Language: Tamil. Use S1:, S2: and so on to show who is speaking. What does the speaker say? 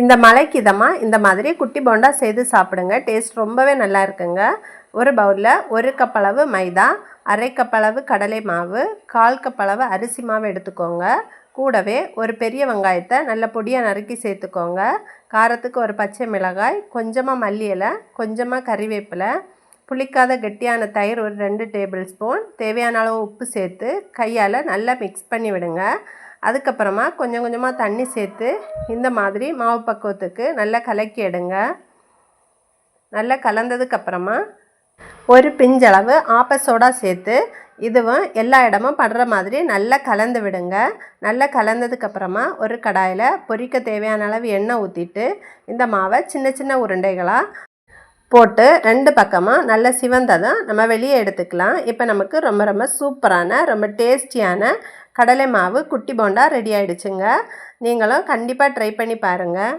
S1: இந்த மலைக்கு இதமாக இந்த மாதிரி குட்டி போண்டா செய்து சாப்பிடுங்க. டேஸ்ட் ரொம்பவே நல்லா இருக்குங்க. ஒரு பவுலில் ஒரு கப் அளவு மைதா அரை கப் அளவு கடலை மாவு கால் கப் அளவு அரிசி மாவு எடுத்துக்கோங்க. கூடவே ஒரு பெரிய வெங்காயத்தை நல்ல பொடியாக நறுக்கி சேர்த்துக்கோங்க. காரத்துக்கு ஒரு பச்சை மிளகாய் கொஞ்சமாக மல்லி இலை கொஞ்சமாக கறிவேப்பிலை புளிக்காத கெட்டியான தயிர் ஒரு ரெண்டு டேபிள் ஸ்பூன் தேவையான அளவு உப்பு சேர்த்து கையால் நல்லா மிக்ஸ் பண்ணி விடுங்க. அதுக்கப்புறமா கொஞ்சம் கொஞ்சமாக தண்ணி சேர்த்து இந்த மாதிரி மாவு பக்குவத்துக்கு நல்லா கலக்கி எடுங்க. நல்லா கலந்ததுக்கப்புறமா ஒரு பிஞ்சளவு ஆப்பசோடா சேர்த்து இதுவும் எல்லா இடமும் படுற மாதிரி நல்லா கலந்து விடுங்க. நல்லா கலந்ததுக்கப்புறமா ஒரு கடாயில் பொரிக்க தேவையான அளவு எண்ணெய் ஊற்றிட்டு இந்த மாவை சின்ன சின்ன உருண்டைகளாக போட்டு ரெண்டு பக்கமாக நல்லா சிவந்ததும் நம்ம வெளியே எடுத்துக்கலாம். இப்போ நமக்கு ரொம்ப ரொம்ப சூப்பரான ரொம்ப டேஸ்டியான கடலை மாவு குட்டி போண்டா ரெடி ஆகிடுச்சுங்க நீங்களும் கண்டிப்பாக ட்ரை பண்ணி பாருங்கள்